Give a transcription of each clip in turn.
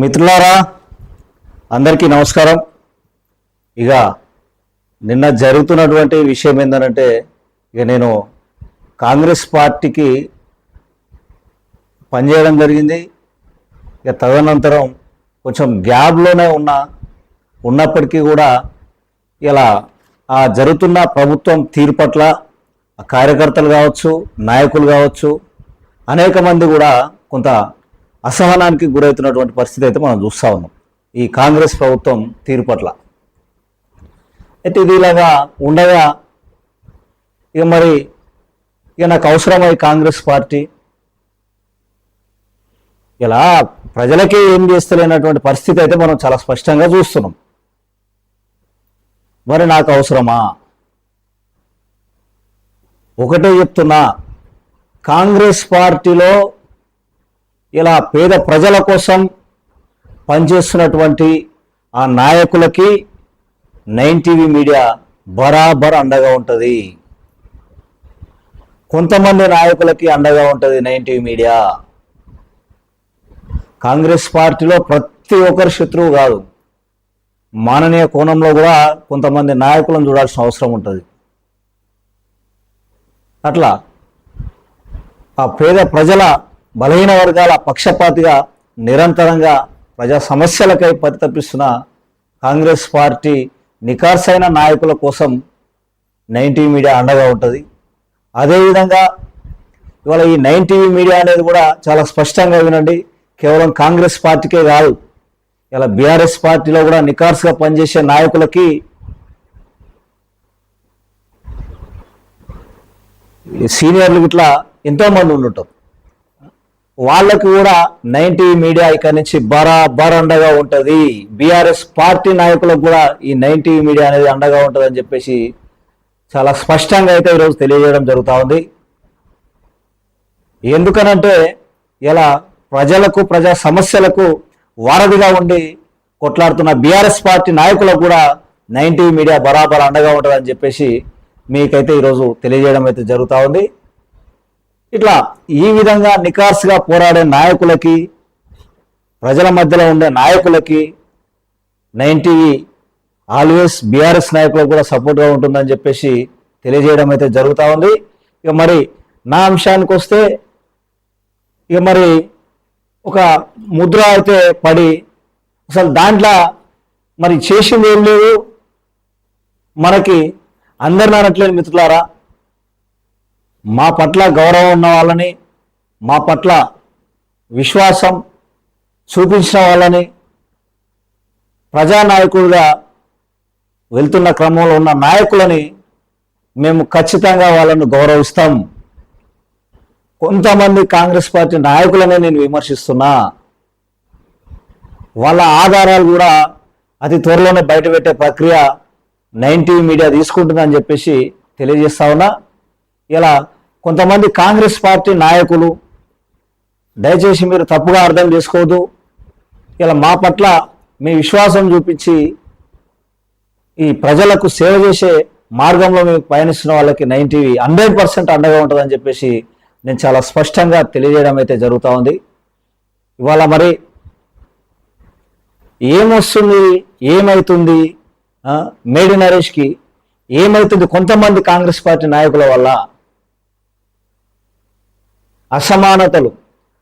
మిత్రులారా అందరికీ నమస్కారం. ఇక నిన్న జరుగుతున్నటువంటి విషయం ఏంటంటే ఇక నేను కాంగ్రెస్ పార్టీకి పనిచేయడం జరిగింది. ఇక తదనంతరం కొంచెం గ్యాబ్లోనే ఉన్న ఉన్నప్పటికీ కూడా ఇలా ఆ జరుగుతున్న ప్రభుత్వం తీరు పట్ల కార్యకర్తలు కావచ్చు నాయకులు కావచ్చు అనేక మంది కూడా కొంత అసహనానికి గురవుతున్నటువంటి పరిస్థితి అయితే మనం చూస్తూ ఉన్నాం. ఈ కాంగ్రెస్ ప్రభుత్వం తీరు పట్ల. అయితే ఇది ఇలాగా ఉండగా ఇక మరి ఇక నాకు అవసరమై కాంగ్రెస్ పార్టీ. ఇలా ప్రజలకే ఏం చేస్తలేనటువంటి పరిస్థితి అయితే మనం చాలా స్పష్టంగా చూస్తున్నాం. మరి నాకు అవసరమా? ఒకటే చెప్తున్నా కాంగ్రెస్ పార్టీలో ఇలా పేద ప్రజల కోసం పనిచేస్తున్నటువంటి ఆ నాయకులకి నైన్ టీవీ మీడియా బరాబర్ అండగా ఉంటుంది. కొంతమంది నాయకులకి అండగా ఉంటుంది నైన్ టీవీ మీడియా. కాంగ్రెస్ పార్టీలో ప్రతి ఒక్కరు శత్రువు కాదు. మాననీయ కోణంలో కూడా కొంతమంది నాయకులను చూడాల్సిన అవసరం ఉంటుంది. అట్లా ఆ పేద ప్రజల బలహీన వర్గాల పక్షపాతిగా నిరంతరంగా ప్రజా సమస్యలకై పరితపిస్తున్న కాంగ్రెస్ పార్టీ నికార్సైన నాయకుల కోసం నైన్ టీవీ మీడియా అండగా ఉంటుంది. అదేవిధంగా ఇవాళ ఈ నైన్ టీవీ మీడియా అనేది కూడా చాలా స్పష్టంగా వినండి. కేవలం కాంగ్రెస్ పార్టీకే కాదు ఇలా బీఆర్ఎస్ పార్టీలో కూడా నికార్స్గా పనిచేసే నాయకులకి సీనియర్లు ఇట్లా ఎంతోమంది ఉండుంటాం వాళ్ళకి కూడా నైన్టీ మీడియా ఇక్కడ నుంచి బరాబర్ అండగా ఉంటుంది. బీఆర్ఎస్ పార్టీ నాయకులకు కూడా ఈ నైన్టీ మీడియా అనేది అండగా ఉంటుంది అని చెప్పేసి చాలా స్పష్టంగా అయితే ఈరోజు తెలియజేయడం జరుగుతూ ఉంది. ఎందుకనంటే ఇలా ప్రజలకు ప్రజా సమస్యలకు వారధిగా ఉండి కొట్లాడుతున్న బీఆర్ఎస్ పార్టీ నాయకులకు కూడా నైన్టీ మీడియా బరాబర్ అండగా ఉంటుందని చెప్పేసి మీకైతే ఈరోజు తెలియజేయడం అయితే జరుగుతూ ఉంది. ఇట్లా ఈ విధంగా నికార్స్గా పోరాడే నాయకులకి ప్రజల మధ్యలో ఉండే నాయకులకి నైన్ ఆల్వేస్ బీఆర్ఎస్ నాయకులకు కూడా సపోర్ట్గా ఉంటుందని చెప్పేసి తెలియజేయడం అయితే జరుగుతూ ఉంది. ఇక మరి నా అంశానికి వస్తే ఇక మరి ఒక ముద్ర అయితే పడి అసలు దాంట్లో మరి చేసింది ఏం లేదు. మనకి అందరిని అనట్లేని మిత్రులారా మా పట్ల గౌరవం ఉన్న వాళ్ళని మా పట్ల విశ్వాసం చూపించిన వాళ్ళని ప్రజానాయకుడిగా వెళ్తున్న క్రమంలో ఉన్న నాయకులని మేము ఖచ్చితంగా వాళ్ళను గౌరవిస్తాం. కొంతమంది కాంగ్రెస్ పార్టీ నాయకులనే నేను విమర్శిస్తున్నా. వాళ్ళ ఆధారాలు కూడా అతి త్వరలోనే బయటపెట్టే ప్రక్రియ నైన్టీ మీడియా తీసుకుంటుందని చెప్పేసి తెలియజేస్తా ఉన్నా. ఇలా కొంతమంది కాంగ్రెస్ పార్టీ నాయకులు దయచేసి మీరు తప్పుగా అర్థం చేసుకోవద్దు. ఇలా మా పట్ల మీ విశ్వాసం చూపించి ఈ ప్రజలకు సేవ చేసే మార్గంలో మేము పయనిస్తున్న వాళ్ళకి నైంటీ హండ్రెడ్ పర్సెంట్ అండగా ఉంటుందని చెప్పేసి నేను చాలా స్పష్టంగా తెలియజేయడం అయితే జరుగుతూ ఉంది. ఇవాళ మరి ఏమొస్తుంది ఏమవుతుంది మేడి నరేష్కి ఏమవుతుంది కొంతమంది కాంగ్రెస్ పార్టీ నాయకుల వల్ల? అసమానతలు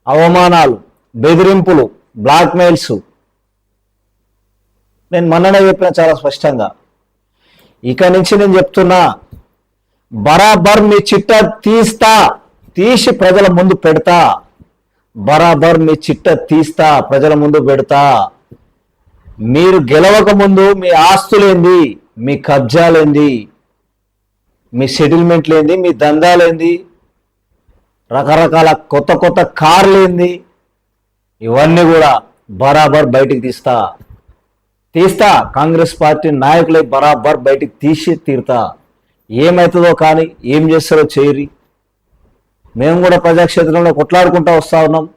అవమానాలు బెదిరింపులు బ్లాక్మెయిల్స్. నేను మొన్ననే చెప్పిన చాలా స్పష్టంగా. ఇక నుంచి నేను చెప్తున్నా బరాబర్ మీ చిట్ట తీస్తా తీసి ప్రజల ముందు పెడతా. బరాబర్ మీ చిట్ట తీస్తా ప్రజల ముందు పెడతా. మీరు గెలవక ముందు మీ ఆస్తులేంది మీ కబ్జాలేంది మీ సెటిల్మెంట్లేంది మీ దందాలేంది రకరకాల కొత్త కొత్త కార్లేంది ఇవన్నీ కూడా బరాబర్ బయటికి తీస్తా. తీస్తా. కాంగ్రెస్ పార్టీ నాయకులే బరాబర్ బయటికి తీసి తీరుతా. ఏమవుతుందో కానీ ఏం చేస్తారో చేయరి. మేము కూడా ప్రజాక్షేత్రంలో కొట్లాడుకుంటూ వస్తూ ఉన్నాం.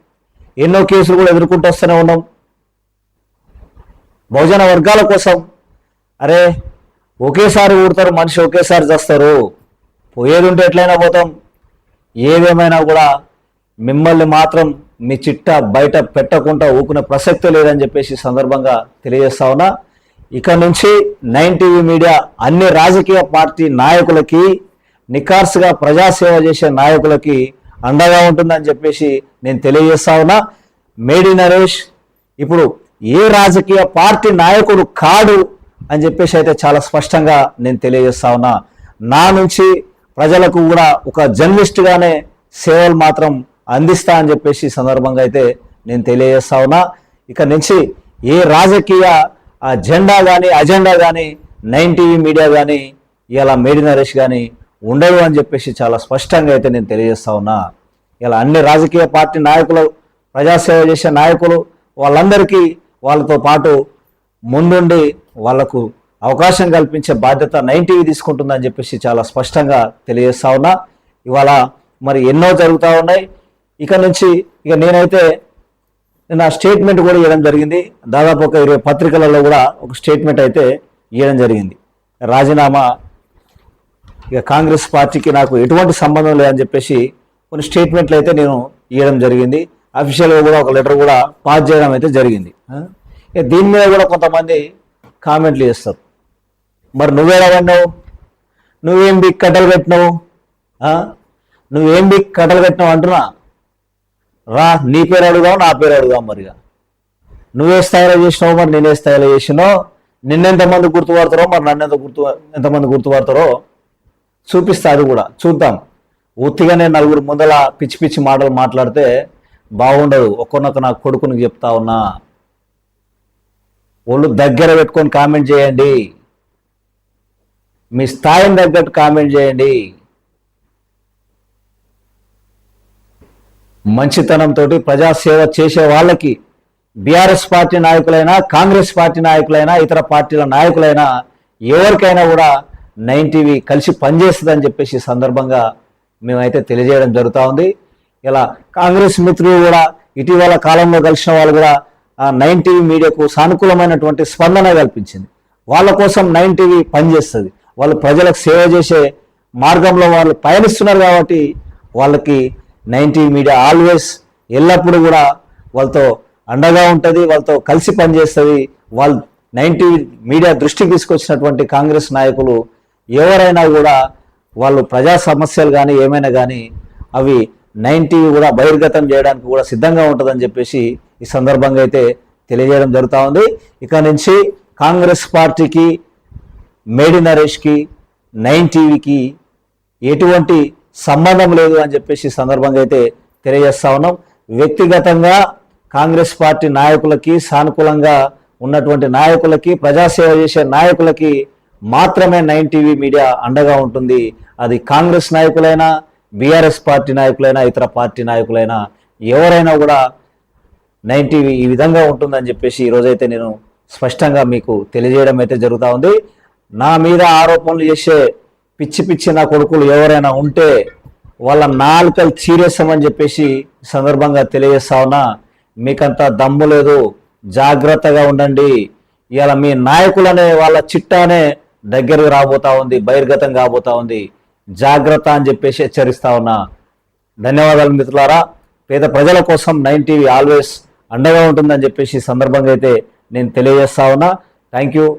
ఎన్నో కేసులు కూడా ఎదుర్కొంటూ వస్తూనే ఉన్నాం. బహుజన వర్గాల కోసం అరే ఒకేసారి ఊడతారు మనిషి ఒకేసారి చేస్తారు. పోయేది ఉంటే ఎట్లయినా పోతాం. ఏదేమైనా కూడా మిమ్మల్ని మాత్రం మీ చిట్ట బయట పెట్టకుండా ఊకునే ప్రసక్తి లేదని చెప్పేసి సందర్భంగా తెలియజేస్తా ఉన్నా. ఇక నుంచి నైన్ టీవీ మీడియా అన్ని రాజకీయ పార్టీ నాయకులకి నికార్సుగా ప్రజాసేవ చేసే నాయకులకి అండగా ఉంటుందని చెప్పేసి నేను తెలియజేస్తా ఉన్నా. మేడి నరేష్ ఇప్పుడు ఏ రాజకీయ పార్టీ నాయకుడు కాడు అని చెప్పేసి అయితే చాలా స్పష్టంగా నేను తెలియజేస్తా ఉన్నా. నా నుంచి ప్రజలకు కూడా ఒక జర్నలిస్ట్గానే సేవలు మాత్రం అందిస్తా అని చెప్పేసి సందర్భంగా అయితే నేను తెలియజేస్తా ఉన్నా. ఇక నుంచి ఏ రాజకీయ ఆ జెండా కానీ అజెండా కానీ నైన్ టీవీ మీడియా కానీ ఇలా మేడి నరేష్ కానీ ఉండదు అని చెప్పేసి చాలా స్పష్టంగా అయితే నేను తెలియజేస్తా ఉన్నా. ఇలా అన్ని రాజకీయ పార్టీ నాయకులు ప్రజాసేవ చేసే నాయకులు వాళ్ళందరికీ వాళ్ళతో పాటు ముందుండి వాళ్ళకు అవకాశం కల్పించే బాధ్యత నైన్ టీవీ తీసుకుంటుందని చెప్పేసి చాలా స్పష్టంగా తెలియజేస్తా ఉన్నా. ఇవాళ మరి ఎన్నో జరుగుతూ ఉన్నాయి. ఇక నుంచి ఇక నేనైతే నా స్టేట్మెంట్ కూడా ఇవ్వడం జరిగింది. దాదాపు ఒక ఇరవై పత్రికలలో కూడా ఒక స్టేట్మెంట్ అయితే ఇవ్వడం జరిగింది. రాజీనామా ఇక కాంగ్రెస్ పార్టీకి నాకు ఎటువంటి సంబంధం లేదని చెప్పేసి కొన్ని స్టేట్మెంట్లు అయితే నేను ఇవ్వడం జరిగింది. అఫీషియల్గా కూడా ఒక లెటర్ కూడా పాస్ చేయడం అయితే జరిగింది. ఇక దీని మీద కూడా కొంతమంది కామెంట్లు చేస్తారు. మరి నువ్వేలా పడినావు? నువ్వేం బిగ్ కట్టలు కట్టినావు? నువ్వేం బిగ్ కట్టలు కట్టినావు అంటున్నా? రా నీ పేరు అడుగుదాం నా పేరు అడుగుదాం మరిగా. నువ్వే స్థాయిలో చేసినావు మరి నేనే స్థాయిలో చేసినావు నిన్నెంతమంది గుర్తుపడతారో మరి నన్ను ఎంత గుర్తు ఎంతమంది గుర్తుపడతారో చూపిస్తా అది కూడా. చూద్దాం. ఉత్తిగానే నలుగురు ముందల పిచ్చి పిచ్చి మాటలు మాట్లాడితే బాగుండదు. ఒక్కొన్నొక్క నా కొడుకుని చెప్తా ఉన్నా. ఒళ్ళు దగ్గర పెట్టుకొని కామెంట్ చేయండి. మీ స్థాయిని తగ్గట్టు కామెంట్ చేయండి. మంచితనంతో ప్రజాసేవ చేసే వాళ్ళకి బీఆర్ఎస్ పార్టీ నాయకులైనా కాంగ్రెస్ పార్టీ నాయకులైనా ఇతర పార్టీల నాయకులైనా ఎవరికైనా కూడా నైన్ టీవీ కలిసి పనిచేస్తుందని చెప్పేసి సందర్భంగా మేమైతే తెలియజేయడం జరుగుతూ ఉంది. ఇలా కాంగ్రెస్ మిత్రులు కూడా ఇటీవల కాలంలో కలిసిన వాళ్ళు కూడా ఆ నైన్ టీవీ మీడియాకు సానుకూలమైనటువంటి స్పందన కల్పించింది. వాళ్ళ కోసం నైన్ టీవీ పనిచేస్తుంది. వాళ్ళు ప్రజలకు సేవ చేసే మార్గంలో వాళ్ళు పయనిస్తున్నారు కాబట్టి వాళ్ళకి నైంటీ మీడియా ఆల్వేస్ ఎల్లప్పుడూ కూడా వాళ్ళతో అండగా ఉంటుంది వాళ్ళతో కలిసి పనిచేస్తుంది. వాళ్ళు నైన్ మీడియా దృష్టికి తీసుకొచ్చినటువంటి కాంగ్రెస్ నాయకులు ఎవరైనా కూడా వాళ్ళు ప్రజా సమస్యలు కానీ ఏమైనా కానీ అవి నైన్ కూడా బహిర్గతం చేయడానికి కూడా సిద్ధంగా ఉంటుందని చెప్పేసి ఈ సందర్భంగా అయితే తెలియజేయడం జరుగుతూ ఉంది. ఇక నుంచి కాంగ్రెస్ పార్టీకి మేడి నరేష్కి నైన్ టీవీకి ఎటువంటి సంబంధం లేదు అని చెప్పేసి సందర్భంగా అయితే తెలియజేస్తా ఉన్నాం. వ్యక్తిగతంగా కాంగ్రెస్ పార్టీ నాయకులకి సానుకూలంగా ఉన్నటువంటి నాయకులకి ప్రజాసేవ చేసే నాయకులకి మాత్రమే నైన్ టీవీ మీడియా అండగా ఉంటుంది. అది కాంగ్రెస్ నాయకులైనా బీఆర్ఎస్ పార్టీ నాయకులైనా ఇతర పార్టీ నాయకులైనా ఎవరైనా కూడా నైన్ టీవీ ఈ విధంగా ఉంటుందని చెప్పేసి ఈరోజైతే నేను స్పష్టంగా మీకు తెలియజేయడం అయితే జరుగుతూ ఉంది. నా మీద ఆరోపణలు చేసే పిచ్చి పిచ్చి నా కొడుకులు ఎవరైనా ఉంటే వాళ్ళ నాలుకలు చీరేసామని చెప్పేసి సందర్భంగా తెలియజేస్తా ఉన్నా. మీకంత దమ్ము లేదు. జాగ్రత్తగా ఉండండి. ఇలా మీ నాయకులనే వాళ్ళ చిట్టానే దగ్గరకు రాబోతా ఉంది బహిర్గతం కాబోతా ఉంది. జాగ్రత్త అని చెప్పేసి హెచ్చరిస్తా ఉన్నా. ధన్యవాదాలు మిత్రులారా. పేద ప్రజల కోసం నైన్ టీవీ ఆల్వేస్ అండగా ఉంటుందని చెప్పేసి సందర్భంగా అయితే నేను తెలియజేస్తా ఉన్నా. Thank you.